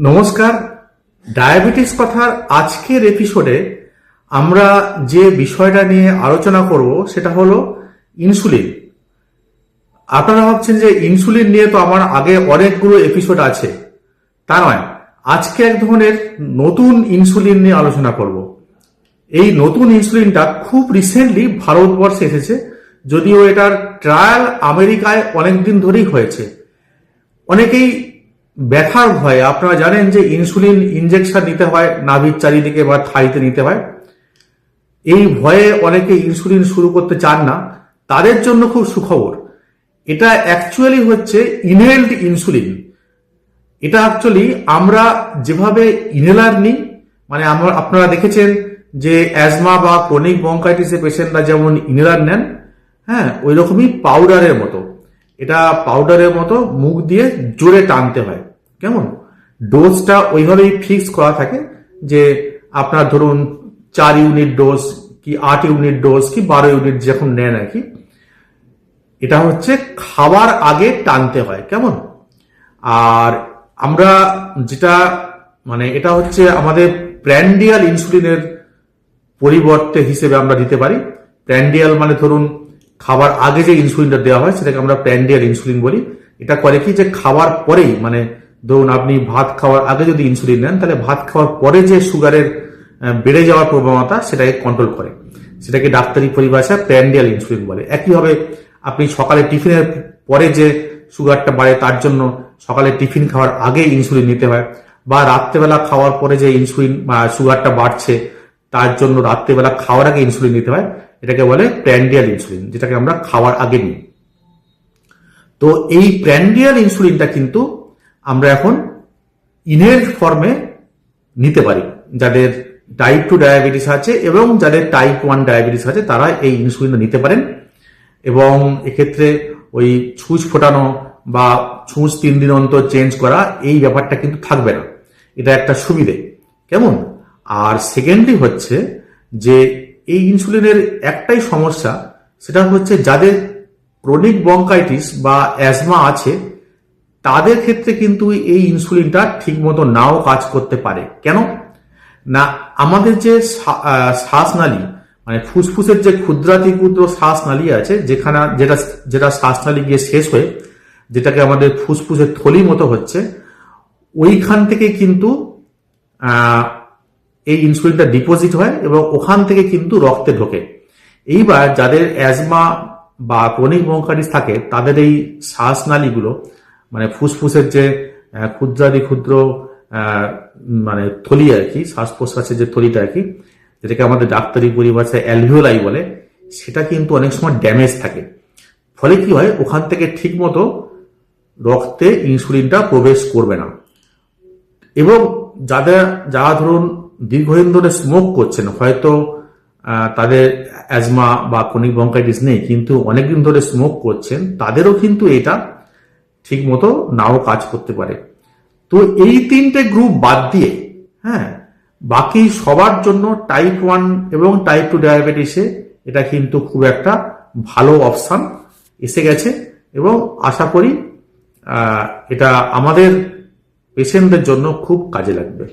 নমস্কার। ডায়াবেটিস কথার আজকের এপিসোডে আমরা যে বিষয়টা নিয়ে আলোচনা করব সেটা হলো ইনসুলিন। আপনারা ভাবছেন যে ইনসুলিন নিয়ে তো আমার আগে অনেকগুলো এপিসোড আছে। তা নয়, আজকে এক ধরনের নতুন ইনসুলিন নিয়ে আলোচনা করব। এই নতুন ইনসুলিনটা খুব রিসেন্টলি ভারতবর্ষে এসেছে, যদিও এটার ট্রায়াল আমেরিকায় অনেকদিন ধরেই হয়েছে। অনেকেই ব্যথার ভয়ে, আপনারা জানেন যে ইনসুলিন ইনজেকশন নিতে হয়, নাভির চারিদিকে বা থাইতে নিতে হয়। এই ভয়ে অনেকে ইনসুলিন শুরু করতে চান না, তাদের জন্য খুব সুখবর। এটা অ্যাকচুয়ালি হচ্ছে ইনহেলড ইনসুলিন এটা অ্যাকচুয়ালি আমরা যেভাবে ইনহেলার নিই মানে আমরা, আপনারা দেখেছেন যে অ্যাজমা বা ক্রনিক বঙ্কাইটিসের পেশেন্টরা যেমন ইনহেলার নেন হ্যাঁ ওই রকমই পাউডারের মতো। এটা পাউডারের মতো মুখ দিয়ে জোরে টানতে হয়। কেমন? ডোজটা ওইভাবেই ফিক্স করা থাকে যে আপনার ধরুন চার ইউনিট ডোজ কি আট ইউনিট ডোজ কি বারো ইউনিট যখন নেন আর কি, এটা হচ্ছে খাবার আগে টানতে হয়, কেমন? আর আমরা যেটা মানে এটা হচ্ছে আমাদের প্র্যান্ডিয়াল ইনসুলিনের পরিবর্তে হিসেবে আমরা দিতে পারি। প্র্যান্ডিয়াল মানে ধরুন খাবার আগে যে ইনসুলিনটা দেওয়া হয় সেটাকে আমরা প্র্যান্ডিয়াল ইনসুলিন বলি। এটা করে কি যে খাওয়ার পরেই মানে ধরুন আপনি ভাত খাওয়ার আগে যদি ইনসুলিন নেন, তাহলে ভাত খাওয়ার পরে যে সুগারের বেড়ে যাওয়ার প্রবণতা সেটাকে কন্ট্রোল করে। সেটাকে ডাক্তারি পরিভাষায় প্র্যান্ডিয়াল ইনসুলিন বলে। একইভাবে আপনি সকালে টিফিনের পরে যে সুগারটা বাড়ে, তার জন্য সকালে টিফিন খাওয়ার আগে ইনসুলিন নিতে হয়, বা রাত্রেবেলা খাওয়ার পরে যে ইনসুলিন সুগারটা বাড়ছে, তার জন্য রাত্রেবেলা খাওয়ার আগে ইনসুলিন নিতে হয়। এটাকে বলে প্র্যান্ডিয়াল ইনসুলিন যেটাকে আমরা খাওয়ার আগে নিই। তো এই প্র্যান্ডিয়াল ইনসুলিনটা কিন্তু আমরা এখন ইনহেলড ফর্মে নিতে পারি। যাদের টাইপ টু ডায়াবেটিস আছে এবং যাদের টাইপ ওয়ান ডায়াবেটিস আছে, তারা এই ইনসুলিনটা নিতে পারেন। এবং এক্ষেত্রে ওই ছুঁচ ফোটানো বা ছুঁচ তিন দিন অন্তর চেঞ্জ করা, এই ব্যাপারটা কিন্তু থাকবে না। এটা একটা সুবিধে। কেমন? আর সেকেন্ডলি হচ্ছে যে এই ইনসুলিনের একটাই সমস্যা, সেটা হচ্ছে যাদের ক্রনিক বঙ্কাইটিস বা অ্যাজমা আছে তাদের ক্ষেত্রে কিন্তু এই ইনসুলিনটা ঠিকমতো নাও কাজ করতে পারে। কেন? না, আমাদের যে শ্বাসনালী মানে ফুসফুসের যে ক্ষুদ্রাতি ক্ষুদ্র শ্বাসনালী আছে, যেখানে, যেটা যেটা শ্বাসনালী গিয়ে শেষ হয়ে, যেটাকে আমাদের ফুসফুসের থলি মতো হচ্ছে, ওইখান থেকে কিন্তু এই ইনসুলিনটা ডিপোজিট হয় এবং ওখান থেকে কিন্তু রক্তে ঢোকে। এইবার যাদের অ্যাজমা বা ক্রনিক বঙ্কারিস থাকে, তাদের এই শ্বাসনালীগুলো মানে ফুসফুসের যে ক্ষুদ্রাদি ক্ষুদ্র মানে থলি আর কি শ্বাস প্রশ্বাসের যে থলিটা আর কি, যেটাকে আমাদের ডাক্তারি পরিভাষায় অ্যালভিওলাই বলে, সেটা কিন্তু অনেক সময় ড্যামেজ থাকে। ফলে কি হয়, ওখান থেকে ঠিক মতো রক্তে ইনসুলিনটা প্রবেশ করবে না। এবং যাদের, যারা ধরুন দীর্ঘদিন ধরে স্মোক করছেন, হয়তো তাদের অ্যাজমা বা ক্রনিক বঙ্কাইটিস নেই, কিন্তু অনেকদিন ধরে স্মোক করছেন, তাদেরও কিন্তু এটা ঠিক মতো নাও কাজ করতে পারে। তো এই তিনটে গ্রুপ বাদ দিয়ে হ্যাঁ বাকি সবার জন্য টাইপ ওয়ান এবং টাইপ টু ডায়াবেটিসে এটা কিন্তু খুব একটা ভালো অপশান এসে গেছে এবং আশা করি এটা আমাদের পেশেন্টদের জন্য খুব কাজে লাগবে।